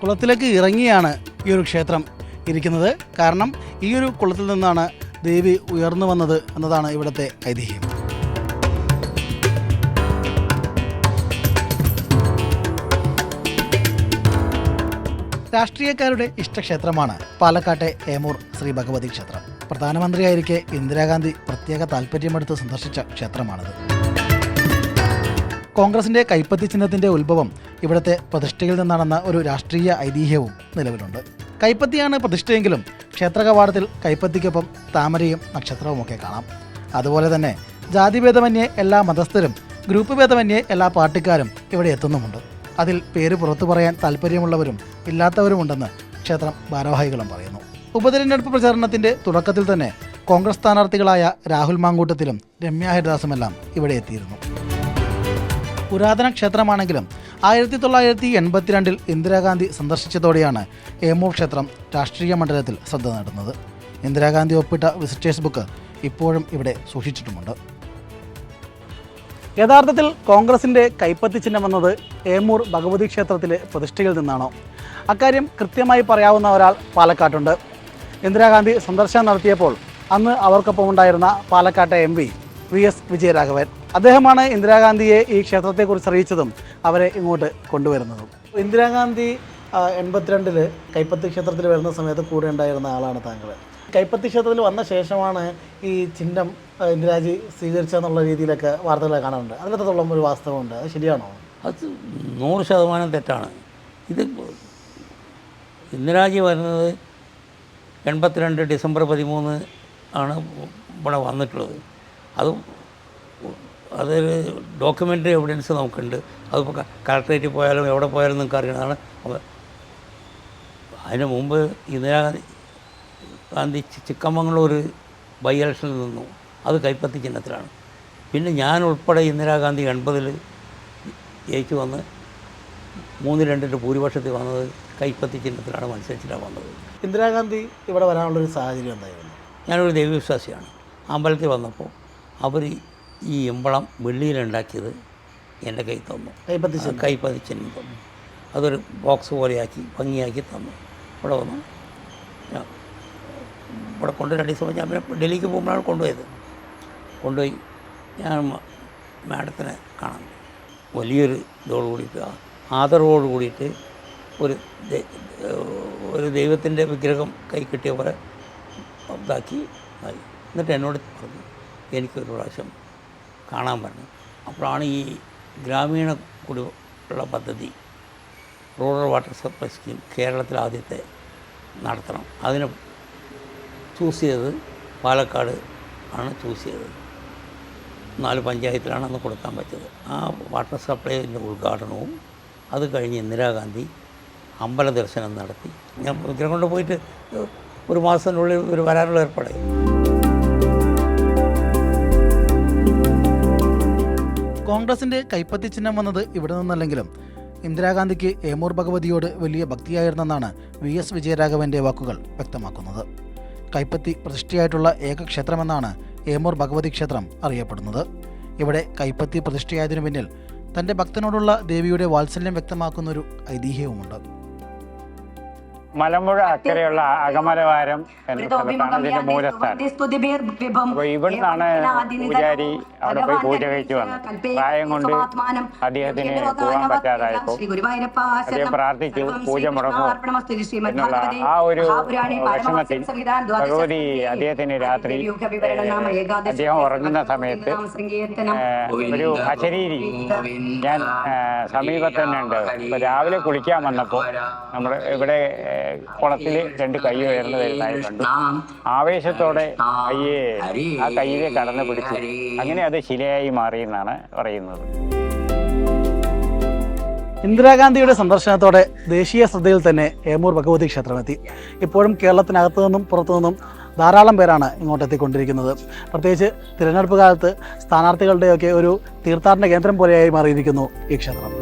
കുളത്തിലേക്ക് ഇറങ്ങിയാണ് ഈ ഒരു ക്ഷേത്രം ഇരിക്കുന്നത്. കാരണം ഈ ഒരു കുളത്തിൽ നിന്നാണ് ദേവി ഉയർന്നു വന്നത് എന്നതാണ് ഇവിടുത്തെ ഐതിഹ്യം. രാഷ്ട്രീയക്കാരുടെ ഇഷ്ടക്ഷേത്രമാണ് പാലക്കാട്ടെ ഏമൂർ ശ്രീ ഭഗവതി ക്ഷേത്രം. പ്രധാനമന്ത്രിയായിരിക്കെ ഇന്ദിരാഗാന്ധി പ്രത്യേക താല്പര്യമെടുത്ത് സന്ദർശിച്ച ക്ഷേത്രമാണിത്. കോൺഗ്രസിന്റെ കൈപ്പത്തി ചിഹ്നത്തിന്റെ ഉത്ഭവം ഇവിടുത്തെ പ്രതിഷ്ഠയിൽ നിന്നാണെന്ന ഒരു രാഷ്ട്രീയ ഐതിഹ്യവും നിലവിലുണ്ട്. കൈപ്പത്തിയാണ് പ്രതിഷ്ഠയെങ്കിലും ക്ഷേത്ര കവാടത്തിൽ കൈപ്പത്തിക്കൊപ്പം താമരയും നക്ഷത്രവും ഒക്കെ കാണാം. അതുപോലെ തന്നെ ജാതിഭേദമന്യേ എല്ലാ മതസ്ഥരും ഗ്രൂപ്പ് ഭേദമന്യേ എല്ലാ പാർട്ടിക്കാരും ഇവിടെ എത്തുന്നുമുണ്ട്. അതിൽ പേര് പുറത്തു പറയാൻ താല്പര്യമുള്ളവരും ഇല്ലാത്തവരുമുണ്ടെന്ന് ക്ഷേത്രം ഭാരവാഹികളും പറയുന്നു. ഉപതെരഞ്ഞെടുപ്പ് പ്രചാരണത്തിന്റെ തുടക്കത്തിൽ തന്നെ കോൺഗ്രസ് സ്ഥാനാർത്ഥികളായ രാഹുൽ മാങ്കൂട്ടത്തിലും രമ്യ ഹരിദാസുമെല്ലാം ഇവിടെ എത്തിയിരുന്നു. പുരാതന ക്ഷേത്രമാണെങ്കിലും ആയിരത്തി തൊള്ളായിരത്തി എൺപത്തിരണ്ടിൽ ഇന്ദിരാഗാന്ധി സന്ദർശിച്ചതോടെയാണ് ഏമൂർ ക്ഷേത്രം രാഷ്ട്രീയ മണ്ഡലത്തിൽ ശ്രദ്ധ നേടുന്നത്. ഇന്ദിരാഗാന്ധി ഒപ്പിട്ട വിസിറ്റേഴ്സ് ബുക്ക് ഇപ്പോഴും ഇവിടെ സൂക്ഷിച്ചിട്ടുമുണ്ട്. യഥാർത്ഥത്തിൽ കോൺഗ്രസിന്റെ കൈപ്പത്തി ചിഹ്നം വന്നത് ഏമൂർ ഭഗവതി ക്ഷേത്രത്തിലെ പ്രതിഷ്ഠയിൽ നിന്നാണോ? അക്കാര്യം കൃത്യമായി പറയാവുന്ന ഒരാൾ പാലക്കാട്ടുണ്ട്. ഇന്ദിരാഗാന്ധി സന്ദർശനം നടത്തിയപ്പോൾ അന്ന് അവർക്കൊപ്പം ഉണ്ടായിരുന്ന പാലക്കാട്ടെ M P V S Vijayaraghavan. അദ്ദേഹമാണ് ഇന്ദിരാഗാന്ധിയെ ഈ ക്ഷേത്രത്തെക്കുറിച്ച് അറിയിച്ചതും അവരെ ഇങ്ങോട്ട് കൊണ്ടുവരുന്നതും. ഇന്ദിരാഗാന്ധി എൺപത്തിരണ്ടിൽ കൈപ്പത്തി ക്ഷേത്രത്തിൽ വരുന്ന സമയത്ത് കൂടെ ഉണ്ടായിരുന്ന ആളാണ് താങ്കൾ കൈപ്പത്തി ക്ഷേത്രത്തിൽ വന്ന ശേഷമാണ് ഈ ചിഹ്നം ഇന്ദിരാജി സ്വീകരിച്ചെന്നുള്ള രീതിയിലൊക്കെ വാർത്തകൾ കാണാറുണ്ട്. അതിനകത്തോളം ഒരു വാസ്തവമുണ്ട്? അത് ശരിയാണോ? അത് നൂറ് ശതമാനം തെറ്റാണ്. ഇത് ഇന്ദിരാജി വരുന്നത് എൺപത്തിരണ്ട് ഡിസംബർ പതിമൂന്ന് ആണ് ഇവിടെ വന്നിട്ടുള്ളത്. അതും അതൊരു ഡോക്യുമെന്ററി എവിഡൻസ് നമുക്കുണ്ട്. അതിപ്പോൾ കളക്ടറേറ്റിൽ പോയാലും എവിടെ പോയാലും നിങ്ങൾക്ക് അറിയണതാണ്. അപ്പോൾ അതിന് മുമ്പ് ഇന്ദിരാഗാന്ധി ചിക്കമംഗളൂർ ബൈ ഇലക്ഷനിൽ നിന്നു. അത് കൈപ്പത്തി ചിഹ്നത്തിലാണ്. പിന്നെ ഞാൻ ഉൾപ്പെടെ ഇന്ദിരാഗാന്ധി എൺപതിൽ ജയിച്ചു വന്ന് മൂന്ന് രണ്ടിന്റെ ഭൂരിപക്ഷത്തിൽ വന്നത് കൈപ്പത്തി ചിഹ്നത്തിലാണ് മത്സരിച്ചിട്ടാണ് വന്നത്. ഇന്ദിരാഗാന്ധി ഇവിടെ വരാനുള്ളൊരു സാഹചര്യം എന്തായിരുന്നു? ഞാനൊരു ദൈവവിശ്വാസിയാണ്. അമ്പലത്തിൽ വന്നപ്പോൾ അവർ ഈ ഇമ്പളം വെള്ളിയിലുണ്ടാക്കിയത് എന്റെ കൈ തന്നു. കൈപ്പതിച്ച് കൈപ്പതിച്ച് എനിക്ക് തന്നു. അതൊരു ബോക്സ് പോലെയാക്കി ഭംഗിയാക്കി തന്നു. ഇവിടെ വന്നു. ഇവിടെ കൊണ്ട് രണ്ട് ദിവസം ഞാൻ പിന്നെ ഡൽഹിക്ക് പോകുമ്പോഴാണ് കൊണ്ടുപോയത്. കൊണ്ടുപോയി ഞാൻ മാഡത്തിനെ കാണാൻ വലിയൊരു ഇതോട് കൂടിയിട്ട് ആദരവോട് കൂടിയിട്ട് ഒരു ഒരു ദൈവത്തിന്റെ വിഗ്രഹം കൈ കിട്ടിയ പോലെ ഇതാക്കി. എന്നിട്ട് എന്നോട് പറഞ്ഞു എനിക്കൊരു പ്രാവശ്യം കാണാൻ പറഞ്ഞു. അപ്പോഴാണ് ഈ ഗ്രാമീണ കുടിവെള്ള പദ്ധതി റൂറൽ വാട്ടർ സപ്ലൈ സ്കീം കേരളത്തിൽ ആദ്യത്തെ നടത്തണം. അതിന് ചൂസ് ചെയ്തത് പാലക്കാട് ആണ് ചൂസ് ചെയ്തത്. നാല് പഞ്ചായത്തിലാണ് അന്ന് കൊടുക്കാൻ പറ്റിയത്. ആ വാട്ടർ സപ്ലൈന്റെ ഉദ്ഘാടനവും അത് കഴിഞ്ഞ് ഇന്ദിരാഗാന്ധി അമ്പല ദർശനം നടത്തി. ഞാൻ വിഗ്രഹം കൊണ്ട് പോയിട്ട് ഒരു മാസത്തിനുള്ളിൽ ഒരു വരാനുള്ള ഏർപ്പാടായി. കോൺഗ്രസിന്റെ കൈപ്പത്തി ചിഹ്നം വന്നത് ഇവിടെ നിന്നല്ലെങ്കിലും ഇന്ദിരാഗാന്ധിക്ക് ഏമൂർ ഭഗവതിയോട് വലിയ ഭക്തിയായിരുന്നെന്നാണ് വി എസ് വിജയരാഘവന്റെ വാക്കുകൾ വ്യക്തമാക്കുന്നത്. കൈപ്പത്തി പ്രതിഷ്ഠയായിട്ടുള്ള ഏക ക്ഷേത്രമെന്നാണ് ഏമൂർ ഭഗവതി ക്ഷേത്രം അറിയപ്പെടുന്നത്. ഇവിടെ കൈപ്പത്തി പ്രതിഷ്ഠയായതിനു പിന്നിൽ തന്റെ ഭക്തനോടുള്ള ദേവിയുടെ വാത്സല്യം വ്യക്തമാക്കുന്ന ഒരു ഐതിഹ്യവുമുണ്ട്. മലമ്പുഴ അക്കരെയുള്ള അകമലവാരം എന്ന സ്ഥലത്താണ് ഇതിന്റെ മൂലസ്ഥാനം. അപ്പൊ ഇവിടുന്നാണ് പൂജാരി അവിടെ പോയി പൂജ കഴിച്ചു വന്നത്. പ്രായം കൊണ്ട് അദ്ദേഹത്തിന് പോകാൻ പറ്റാതായപ്പോ അദ്ദേഹം പ്രാർത്ഥിച്ചു പൂജ മുടങ്ങും എന്നുള്ള ആ ഒരു വിഷമത്തിൽ ഭഗവതി അദ്ദേഹത്തിന് രാത്രി അദ്ദേഹം ഉറങ്ങുന്ന സമയത്ത് ഒരു അശരീരി ഞാൻ സമീപത്ത് തന്നെ ഉണ്ട്. രാവിലെ കുളിക്കാൻ വന്നപ്പോ നമ്മൾ ഇവിടെ കുളത്തിൽ രണ്ട് കൈ ഉയർന്നു വരുന്നതായി കണ്ടു. ആവേശത്തോടെ കയ്യെ ആ കയ്യിലെ കടന്നു പിടിച്ചു. അങ്ങനെ അത് ശിലയായി മാറി എന്നാണ് പറയുന്നത്. ഇന്ദിരാഗാന്ധിയുടെ സന്ദർശനത്തോടെ ദേശീയ ശ്രദ്ധയിൽ തന്നെ ഏമൂർ ഭഗവതി ക്ഷേത്രമെത്തി. ഇപ്പോഴും കേരളത്തിനകത്തു നിന്നും പുറത്തു നിന്നും ധാരാളം പേരാണ് ഇങ്ങോട്ട് എത്തിക്കൊണ്ടിരിക്കുന്നത്. പ്രത്യേകിച്ച് തിരഞ്ഞെടുപ്പ് കാലത്ത് സ്ഥാനാർത്ഥികളുടെയൊക്കെ ഒരു തീർത്ഥാടന കേന്ദ്രം പോലെയായി മാറിയിരിക്കുന്നു ഈ ക്ഷേത്രം.